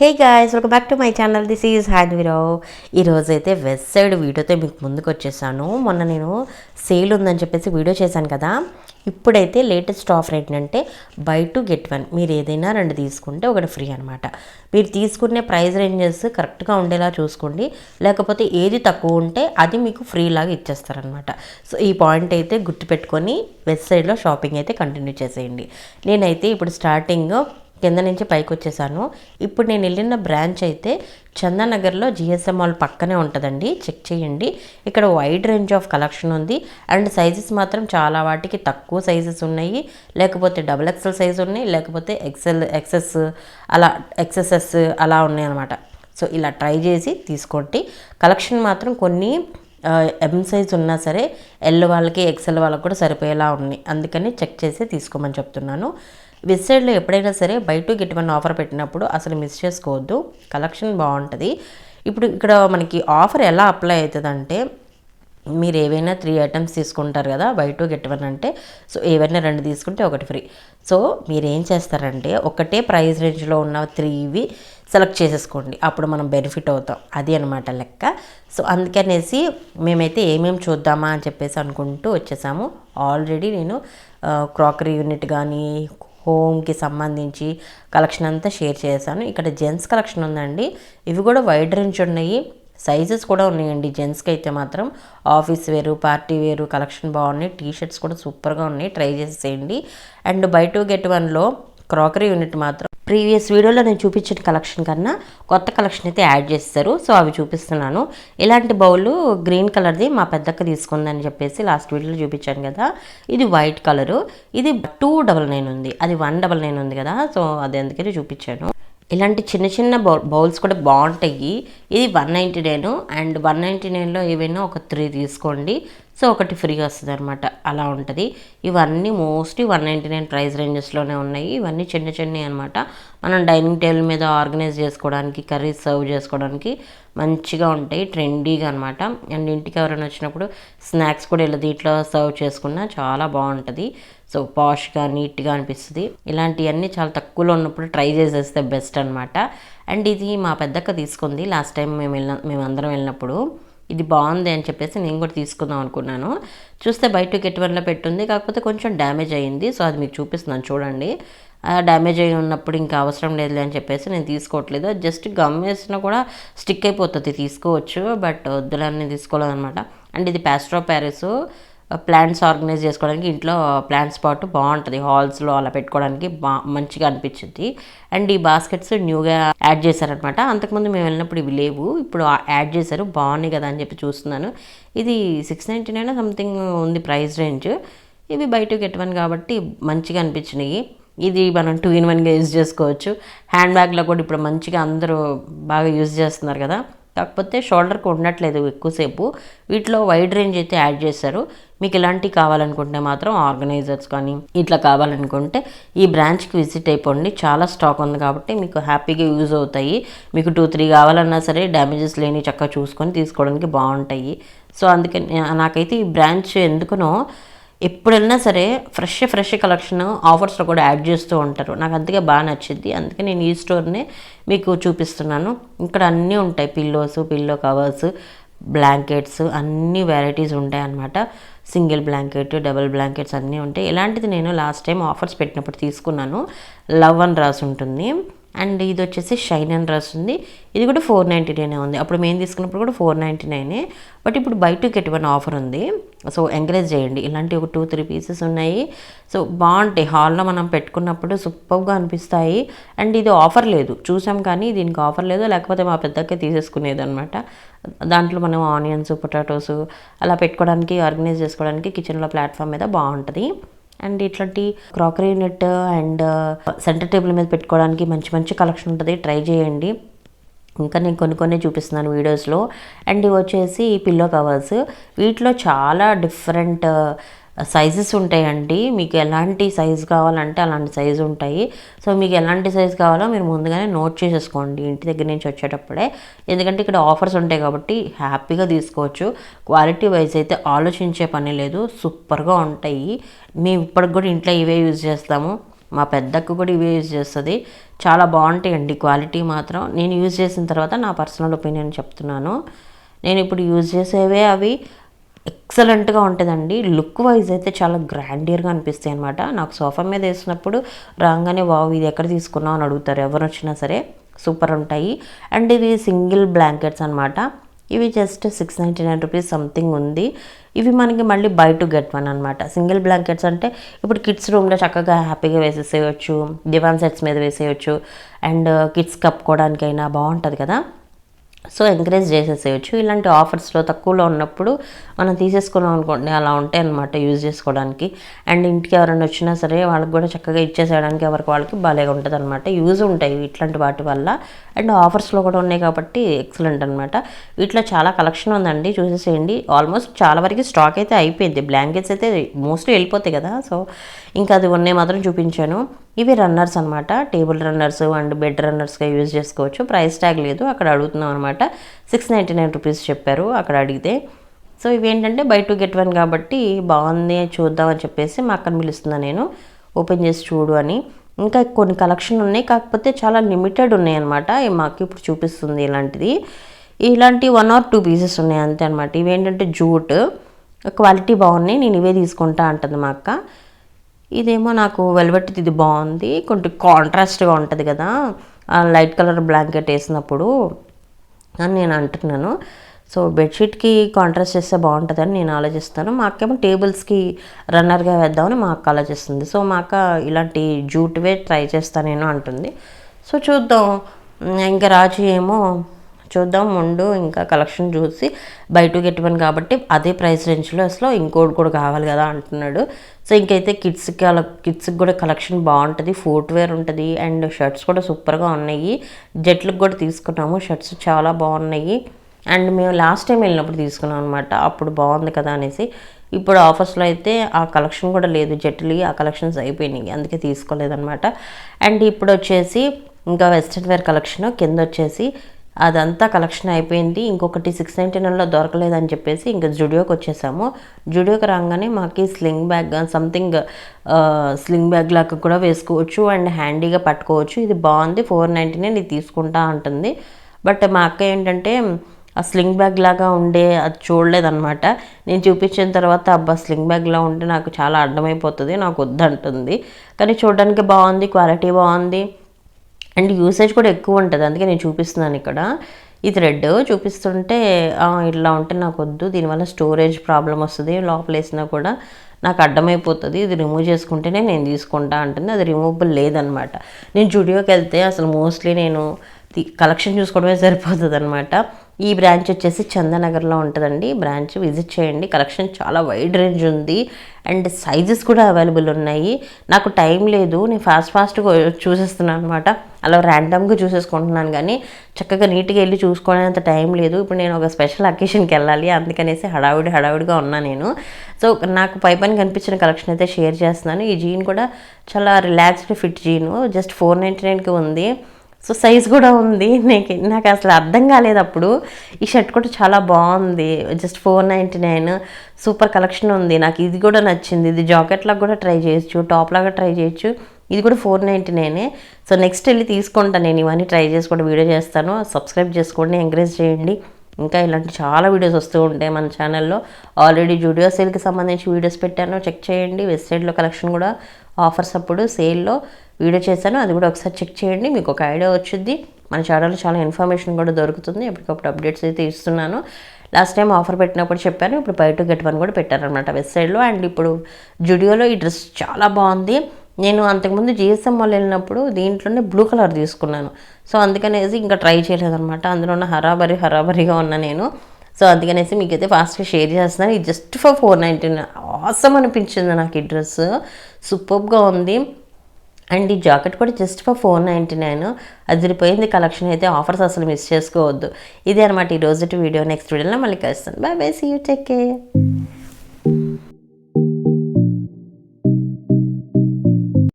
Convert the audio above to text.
Hey guys welcome back to my channel this is హ్యాడ్విరావ్ ఈరోజు అయితే west side వీడియోతో మీకు ముందుకు వచ్చేసాను. మొన్న నేను సేల్ ఉందని చెప్పేసి వీడియో చేశాను కదా. ఇప్పుడైతే లేటెస్ట్ ఆఫర్ ఏంటంటే బై టు గెట్ వన్ మీరు ఏదైనా రెండు తీసుకుంటే ఒకటి ఫ్రీ అనమాట మీరు తీసుకునే ప్రైస్ రేంజెస్ కరెక్ట్గా ఉండేలా చూసుకోండి. లేకపోతే ఏది తక్కువ ఉంటే అది మీకు ఫ్రీ లాగా ఇచ్చేస్తారనమాట సో ఈ పాయింట్ అయితే గుర్తుపెట్టుకొని వెస్ట్ సైడ్లో షాపింగ్ అయితే కంటిన్యూ చేసేయండి. నేనైతే ఇప్పుడు స్టార్టింగ్ కింద నుంచి పైకి వచ్చేసాను. ఇప్పుడు నేను వెళ్ళిన బ్రాంచ్ అయితే చందానగర్లో జిఎస్ఎం మాల్ పక్కనే ఉంటుందండి. చెక్ చేయండి. ఇక్కడ వైడ్ రేంజ్ ఆఫ్ కలెక్షన్ ఉంది. అండ్ సైజెస్ మాత్రం చాలా వాటికి తక్కువ సైజెస్ ఉన్నాయి. లేకపోతే డబుల్ ఎక్సెల్ సైజ్ ఉన్నాయి. లేకపోతే ఎక్సెల్ ఎక్సెస్ అలా ఎక్సెసెస్ అలా ఉన్నాయి అనమాట సో ఇలా ట్రై చేసి తీసుకోండి. కలెక్షన్ మాత్రం కొన్ని ఎం సైజ్ ఉన్నా సరే ఎల్ వాళ్ళకి ఎక్సెల్ వాళ్ళకి కూడా సరిపోయేలా ఉన్నాయి. అందుకని చెక్ చేసి తీసుకోమని చెప్తున్నాను. వెబ్సైట్లో ఎప్పుడైనా సరే buy two get one offer పెట్టినప్పుడు అసలు మిస్ చేసుకోవద్దు. కలెక్షన్ బాగుంటుంది. ఇప్పుడు ఇక్కడ మనకి ఆఫర్ ఎలా అప్లై అవుతుందంటే మీరు ఏవైనా త్రీ ఐటమ్స్ తీసుకుంటారు కదా బై టూ గెట్ వన్ అంటే సో ఏవైనా రెండు తీసుకుంటే ఒకటి ఫ్రీ. సో మీరు ఏం చేస్తారంటే ఒకటే ప్రైస్ రేంజ్లో ఉన్న త్రీవి సెలెక్ట్ చేసేసుకోండి. అప్పుడు మనం బెనిఫిట్ అవుతాం. అది అనమాట లెక్క. సో అందుకనేసి మేమైతే ఏమేమి చూద్దామా అని చెప్పేసి అనుకుంటూ వచ్చేసాము. ఆల్రెడీ నేను క్రాకరీ యూనిట్ కానీ హోమ్కి సంబంధించి కలెక్షన్ అంతా షేర్ చేశాను. ఇక్కడ జెంట్స్ కలెక్షన్ ఉందండి. ఇవి కూడా వైడ్ రేంజ్ ఉన్నాయి. సైజెస్ కూడా ఉన్నాయండి. జెంట్స్కి అయితే మాత్రం ఆఫీస్ వేరు పార్టీ వేరు కలెక్షన్ బాగున్నాయి. టీ షర్ట్స్ కూడా సూపర్గా ఉన్నాయి. ట్రై చేసేయండి అండ్ బై టూ గెట్ వన్లో క్రాకరీ యూనిట్ మాత్రం ప్రీవియస్ వీడియోలో నేను చూపించిన కలెక్షన్ కన్నా కొత్త కలెక్షన్ అయితే యాడ్ చేస్తారు. సో అవి చూపిస్తున్నాను. ఇలాంటి బౌల్ గ్రీన్ కలర్ది మా పెద్దక్క తీసుకుందని చెప్పేసి లాస్ట్ వీడియోలో చూపించాను కదా. ఇది వైట్ కలరు. ఇది టూ డబల్ నైన్ ఉంది. అది వన్ డబల్ నైన్ ఉంది కదా. సో అది అందుకని చూపించాను. ఇలాంటి చిన్న చిన్న బౌల్ బౌల్స్ కూడా బాగుంటాయి. ఇది one ninety nine and one ninety నైన్లో ఏవైనా ఒక త్రీ తీసుకోండి. సో ఒకటి ఫ్రీ వస్తుంది అనమాట అలా ఉంటుంది. ఇవన్నీ mostly one ninety nine price రేంజెస్లోనే ఉన్నాయి. ఇవన్నీ చిన్న చిన్నవి అనమాట మనం డైనింగ్ టేబుల్ మీద ఆర్గనైజ్ చేసుకోవడానికి కర్రీస్ సర్వ్ చేసుకోవడానికి మంచిగా ఉంటాయి. ట్రెండీగా అనమాట అండ్ ఇంటికి ఎవరైనా వచ్చినప్పుడు స్నాక్స్ కూడా ఇలా దీంట్లో సర్వ్ చేసుకున్నా చాలా బాగుంటుంది. సో పాష్గా నీట్గా అనిపిస్తుంది. ఇలాంటివన్నీ చాలా తక్కువలో ఉన్నప్పుడు ట్రై చేసేస్తే బెస్ట్ అనమాట అండ్ ఇది మా పెద్దక్క తీసుకుంది. లాస్ట్ టైం మేము వెళ్ళిన మేము అందరం వెళ్ళినప్పుడు ఇది బాగుంది అని చెప్పేసి నేను కూడా తీసుకుందాం అనుకున్నాను. చూస్తే బయట గెట్ వన్లో పెట్టుంది కాకపోతే కొంచెం డ్యామేజ్ అయ్యింది. సో అది మీకు చూపిస్తున్నాను చూడండి. డ్యామేజ్ అయి ఉన్నప్పుడు ఇంకా అవసరం లేదులే అని చెప్పేసి నేను తీసుకోవట్లేదు. జస్ట్ గమ్ వేసినా కూడా స్టిక్ అయిపోతుంది తీసుకోవచ్చు. బట్ వద్దులని తీసుకోలేదన్నమాట. అండ్ ఇది ప్యాస్ట్రో ప్యారిస్. ప్లాంట్స్ ఆర్గనైజ్ చేసుకోవడానికి ఇంట్లో ప్లాంట్ స్పాట్ బాగుంటుంది. హాల్స్లో అలా పెట్టుకోవడానికి బా మంచిగా అనిపించింది. అండ్ ఈ బాస్కెట్స్ న్యూగా యాడ్ చేశారనమాట అంతకుముందు మేము వెళ్ళినప్పుడు ఇవి లేవు. ఇప్పుడు యాడ్ చేశారు. బాగున్నాయి కదా అని చెప్పి చూస్తున్నాను. ఇది సిక్స్ నైంటీ నైన్ సంథింగ్ ఉంది ప్రైస్ రేంజ్. ఇవి బయట గెట్ వన్ కాబట్టి మంచిగా అనిపించినాయి. ఇది మనం టూ ఇన్ వన్గా యూజ్ చేసుకోవచ్చు. హ్యాండ్ బ్యాగ్లో కూడా ఇప్పుడు మంచిగా అందరూ బాగా యూజ్ చేస్తున్నారు కదా. కాకపోతే షోల్డర్కి ఉండట్లేదు ఎక్కువసేపు. వీటిలో వైడ్ రేంజ్ అయితే యాడ్ చేశారు. మీకు ఇలాంటివి కావాలనుకుంటే మాత్రం ఆర్గనైజర్స్ కానీ ఇట్లా కావాలనుకుంటే ఈ బ్రాంచ్కి విజిట్ అయిపోండి. చాలా స్టాక్ ఉంది కాబట్టి మీకు హ్యాపీగా యూజ్ అవుతాయి. మీకు టూ త్రీ కావాలన్నా సరే డ్యామేజెస్ లేని చక్కగా చూసుకొని తీసుకోవడానికి బాగుంటాయి. సో అందుకని నాకైతే ఈ బ్రాంచ్ ఎందుకునో ఎప్పుడైనా సరే ఫ్రెష్ ఫ్రెష్ కలెక్షన్ ఆఫర్స్లో కూడా యాడ్ చేస్తూ ఉంటారు. నాకు అందుకే బాగా నచ్చింది. అందుకే నేను ఈ స్టోర్నే మీకు చూపిస్తున్నాను. ఇక్కడ అన్నీ ఉంటాయి. పిల్లోస్ పిల్లో కవర్స్ బ్లాంకెట్స్ అన్ని వెరైటీస్ ఉంటాయి అన్నమాట. సింగిల్ బ్లాంకెట్ డబుల్ బ్లాంకెట్స్ అన్నీ ఉంటాయి. ఇలాంటిది నేను లాస్ట్ టైం ఆఫర్స్ పెట్టినప్పుడు తీసుకున్నాను. లవ్ అని రాసి ఉంటుంది. అండ్ ఇది వచ్చేసి షైన్ అని రస్ ఉంది. ఇది కూడా ఫోర్ నైంటీ నైనే ఉంది. అప్పుడు మేము తీసుకున్నప్పుడు కూడా ఫోర్ నైంటీ నైనే. బట్ ఇప్పుడు బయటకు గెట్ వన్ ఆఫర్ ఉంది. సో ఎంకరేజ్ చేయండి. ఇలాంటి ఒక టూ త్రీ పీసెస్ ఉన్నాయి. సో బాగుంటాయి. హాల్లో మనం పెట్టుకున్నప్పుడు సూపర్గా అనిపిస్తాయి. అండ్ ఇది ఆఫర్ లేదు. చూసాం కానీ దీనికి ఆఫర్ లేదు. లేకపోతే మా పెద్దకే తీసేసుకునేది అనమాట దాంట్లో మనం ఆనియన్స్ పొటాటోస్ అలా పెట్టుకోవడానికి ఆర్గనైజ్ చేసుకోవడానికి కిచెన్లో ప్లాట్ఫామ్ మీద బాగుంటుంది. అండ్ ఇట్లాంటి crockery unit and centre table మీద పెట్టుకోవడానికి మంచి మంచి కలెక్షన్ ఉంటుంది. ట్రై చేయండి. ఇంకా నేను కొన్ని కొన్ని చూపిస్తున్నాను వీడియోస్లో. అండ్ ఇవి వచ్చేసి పిల్లో కవర్స్. వీటిలో చాలా డిఫరెంట్ సైజెస్ ఉంటాయండి. మీకు ఎలాంటి సైజు కావాలంటే అలాంటి సైజు ఉంటాయి. సో మీకు ఎలాంటి సైజు కావాలో మీరు ముందుగానే నోట్ చేసేసుకోండి ఇంటి దగ్గర నుంచి వచ్చేటప్పుడే. ఎందుకంటే ఇక్కడ ఆఫర్స్ ఉంటాయి కాబట్టి హ్యాపీగా తీసుకోవచ్చు. క్వాలిటీ వైజ్ అయితే ఆలోచించే పని లేదు. సూపర్గా ఉంటాయి. మేము ఇప్పటికి కూడా ఇంట్లో ఇవే యూజ్ చేస్తాము. మా పెద్దకు కూడా ఇవే యూజ్ చేస్తుంది. చాలా బాగుంటాయండి క్వాలిటీ మాత్రం. నేను యూజ్ చేసిన తర్వాత నా పర్సనల్ ఒపీనియన్ చెప్తున్నాను. నేను ఇప్పుడు యూజ్ చేసేవే అవి. ఎక్సలెంట్గా ఉంటుందండి. లుక్ వైజ్ అయితే చాలా గ్రాండియర్గా అనిపిస్తాయి అనమాట నాకు సోఫా మీద వేసినప్పుడు రాగానే వావ్ ఇది ఎక్కడ తీసుకున్నావు? అని అడుగుతారు. ఎవరు వచ్చినా సరే సూపర్ ఉంటాయి. అండ్ ఇవి సింగిల్ బ్లాంకెట్స్ అనమాట ఇవి just six ninety nine rupees something ఉంది. ఇవి మనకి మళ్ళీ బై టు గెట్ వన్ అనమాట సింగిల్ బ్లాంకెట్స్ అంటే ఇప్పుడు కిడ్స్ రూమ్లో చక్కగా హ్యాపీగా వేసేసేయచ్చు. దివాన్ సెట్స్ మీద వేసేయచ్చు. అండ్ కిడ్స్ కప్పుకోవడానికైనా బాగుంటుంది కదా. సో ఎంకరేజ్ చేసేసేయచ్చు. ఇలాంటి ఆఫర్స్లో తక్కువలో ఉన్నప్పుడు మనం తీసేసుకున్నాం అనుకోండి అలా ఉంటాయి అనమాట యూజ్ చేసుకోవడానికి. అండ్ ఇంటికి ఎవరైనా వచ్చినా సరే వాళ్ళకి కూడా చక్కగా ఇచ్చేసేయడానికి ఎవరికి వాళ్ళకి భలేగా ఉంటుంది అనమాట యూజ్ ఉంటాయి ఇట్లాంటి వాటి వల్ల. అండ్ ఆఫర్స్లో కూడా ఉన్నాయి కాబట్టి ఎక్సలెంట్ అనమాట వీటిలో చాలా కలెక్షన్ ఉందండి చూసేసేయండి. ఆల్మోస్ట్ చాలా వరకు స్టాక్ అయితే అయిపోయింది. బ్లాంకెట్స్ అయితే మోస్ట్లీ వెళ్ళిపోతాయి కదా. సో ఇంకా అది ఉన్నాయి మాత్రం చూపించాను. ఇవి రన్నర్స్ అనమాట టేబుల్ రన్నర్స్ అండ్ బెడ్ రన్నర్స్గా యూజ్ చేసుకోవచ్చు. ప్రైస్ ట్యాగ్ లేదు అక్కడ అడుగుతున్నాం అనమాట సిక్స్ నైంటీ నైన్ రూపీస్ చెప్పారు అక్కడ అడిగితే. సో ఇవేంటంటే బై టు గెట్ వన్ కాబట్టి బాగుంది చూద్దామని చెప్పేసి మా అక్కను పిలుస్తున్నా నేను. ఓపెన్ చేసి చూడు అని. ఇంకా కొన్ని కలెక్షన్ ఉన్నాయి కాకపోతే చాలా లిమిటెడ్ ఉన్నాయి అనమాట మాకు ఇప్పుడు చూపిస్తుంది ఇలాంటిది. ఇలాంటి వన్ ఆర్ టూ పీసెస్ ఉన్నాయి అంతే అనమాట ఇవేంటంటే జూట్ క్వాలిటీ బాగున్నాయి నేను ఇవే తీసుకుంటా అంటుంది మా అక్క. ఇదేమో నాకు వెల్వెట్ ఇది బాగుంది కొంచెం కాంట్రాస్ట్గా ఉంటుంది కదా. లైట్ కలర్ బ్లాంకెట్ వేసినప్పుడు. అని నేను అంటున్నాను. సో బెడ్షీట్కి కాంట్రాస్ట్ చేస్తే బాగుంటుందని నేను ఆలోచిస్తాను. మా అక్కేమో టేబుల్స్కి రన్నర్గా వేద్దామని మా అక్క ఆలోచిస్తుంది. సో మా అక్క ఇలాంటి జూట్వే ట్రై చేస్తా నేను అంటుంది. సో చూద్దాం. ఇంకా రాజు ఏమో చూద్దాం ముందు ఇంకా కలెక్షన్ చూసి బయట గెట్ వన్ కాబట్టి అదే ప్రైస్ రేంజ్లో అసలు ఇంకోటి కూడా కావాలి కదా అంటున్నాడు. సో ఇంకైతే కిడ్స్కి అలా కిడ్స్కి కూడా కలెక్షన్ బాగుంటుంది ఫుట్వేర్ ఉంటుంది అండ్ షర్ట్స్ కూడా సూపర్గా ఉన్నాయి. జట్లకు కూడా తీసుకున్నాము షర్ట్స్ చాలా బాగున్నాయి. అండ్ మేము లాస్ట్ టైం వెళ్ళినప్పుడు తీసుకున్నాం అనమాట అప్పుడు బాగుంది కదా అనేసి. ఇప్పుడు ఆఫర్స్లో అయితే ఆ కలెక్షన్ కూడా లేదు జట్లు ఆ కలెక్షన్స్ అయిపోయినాయి అందుకే తీసుకోలేదన్నమాట. అండ్ ఇప్పుడు వచ్చేసి ఇంకా వెస్ట్రన్ వేర్ కలెక్షన్ కింద వచ్చేసి అదంతా కలెక్షన్ అయిపోయింది. ఇంకొకటి సిక్స్ నైంటీ నైన్లో దొరకలేదని చెప్పేసి ఇంకా జుడియోకి వచ్చేసాము. జుడియోకి రాగానే మాకు sling bag something sling bag లాగా కూడా వేసుకోవచ్చు అండ్ హ్యాండీగా పట్టుకోవచ్చు. ఇది బాగుంది. ఫోర్ నైంటీ నైన్ ఇది తీసుకుంటా ఉంటుంది బట్ మా అక్క ఏంటంటే ఆ స్లింగ్ బ్యాగ్ లాగా ఉండే అది చూడలేదన్నమాట. నేను చూపించిన తర్వాత అబ్బా స్లింగ్ బ్యాగ్లా ఉంటే నాకు చాలా అర్థమైపోతుంది నాకు వద్దంటుంది. కానీ చూడడానికి బాగుంది క్వాలిటీ బాగుంది. అండ్ యూసేజ్ కూడా ఎక్కువ ఉంటుంది. అందుకే నేను చూపిస్తున్నాను ఇక్కడ. ఇది థ్రెడ్ చూపిస్తుంటే ఇట్లా ఉంటే నాకు వద్దు. దీనివల్ల స్టోరేజ్ ప్రాబ్లం వస్తుంది. లోపల వేసినా కూడా నాకు అడ్డమైపోతుంది ఇది రిమూవ్ చేసుకుంటేనే నేను తీసుకుంటా అంటుంది. అది రిమూవబుల్ లేదనమాట. నేను జుడియోకి వెళ్తే అసలు మోస్ట్లీ నేను కలెక్షన్ చూసుకోవడమే సరిపోతుంది అనమాట ఈ బ్రాంచ్ వచ్చేసి చందనగర్లో ఉంటుందండి. బ్రాంచ్ విజిట్ చేయండి. కలెక్షన్ చాలా వైడ్ రేంజ్ ఉంది. అండ్ సైజెస్ కూడా అవైలబుల్ ఉన్నాయి. నాకు టైం లేదు. నేను ఫాస్ట్ ఫాస్ట్గా చూసేస్తున్నాను అనమాట అలా ర్యాండమ్గా చూసేసుకుంటున్నాను కానీ చక్కగా నీట్గా వెళ్ళి చూసుకోవడానికి టైం లేదు. ఇప్పుడు నేను ఒక స్పెషల్ అకేషన్కి వెళ్ళాలి. అందుకనేసి హడావుడి హడావుడిగా ఉన్నా నేను. సో నాకు పై పని కనిపించిన కలెక్షన్ అయితే షేర్ చేస్తున్నాను. ఈ జీన్ కూడా చాలా relaxed fit jean. Just four ninety నైన్కి ఉంది. సో సైజ్ కూడా ఉంది. నాకు నాకు అసలు అర్థం కాలేదు అప్పుడు. ఈ షర్ట్ కూడా చాలా బాగుంది. Just four ninety nine. Super collection ఉంది. నాకు ఇది కూడా నచ్చింది. ఇది జాకెట్ లాగా కూడా ట్రై చేయొచ్చు. టాప్ లాగా ట్రై చేయొచ్చు. ఇది కూడా ఫోర్ నైంటీ నైనే. సో నెక్స్ట్ వెళ్ళి తీసుకుంటాను నేను ఇవన్నీ ట్రై చేసి కూడా వీడియో చేస్తాను. సబ్స్క్రైబ్ చేసుకోండి. ఎంకరేజ్ చేయండి. ఇంకా ఇలాంటి చాలా వీడియోస్ వస్తూ ఉంటాయి మన ఛానల్లో ఆల్రెడీ జూడియో సేల్కి సంబంధించి వీడియోస్ పెట్టాను. చెక్ చేయండి. వెబ్సైట్లో కలెక్షన్ కూడా ఆఫర్స్ అప్పుడు సేల్లో వీడియో చేశాను. అది కూడా ఒకసారి చెక్ చేయండి. మీకు ఒక ఐడియా వచ్చింది మన ఛానల్లో చాలా ఇన్ఫర్మేషన్ కూడా దొరుకుతుంది. ఎప్పటికప్పుడు అప్డేట్స్ అయితే ఇస్తున్నాను. లాస్ట్ టైం ఆఫర్ పెట్టినప్పుడు చెప్పాను. ఇప్పుడు బయట గెట్ వన్ కూడా పెట్టారనమాట వెబ్సైట్లో అండ్ ఇప్పుడు జుడియోలో ఈ డ్రెస్ చాలా బాగుంది. నేను అంతకుముందు జిఎస్ఎం మాల్ వెళ్ళినప్పుడు దీంట్లోనే బ్లూ కలర్ తీసుకున్నాను. సో అందుకనేసి ఇంకా ట్రై చేయలేదన్నమాట. అందులో ఉన్న హరాబరి హరాబరిగా ఉన్న నేను. సో అందుకనేసి మీకు అయితే ఫాస్ట్గా షేర్ చేస్తున్నాను. ఇది just for four nineteen awesome అనిపించింది నాకు ఈ డ్రెస్. సూపర్గా ఉంది. అండ్ ఈ జాకెట్ కూడా just for four ninety nine. అదిరిపోయింది. కలెక్షన్ అయితే ఆఫర్స్ అసలు మిస్ చేసుకోవద్దు. ఇదే అనమాట ఈ రోజు వీడియో. నెక్స్ట్ వీడియోలో మళ్ళీ కలుస్తాను. Bye bye. See you. Take care.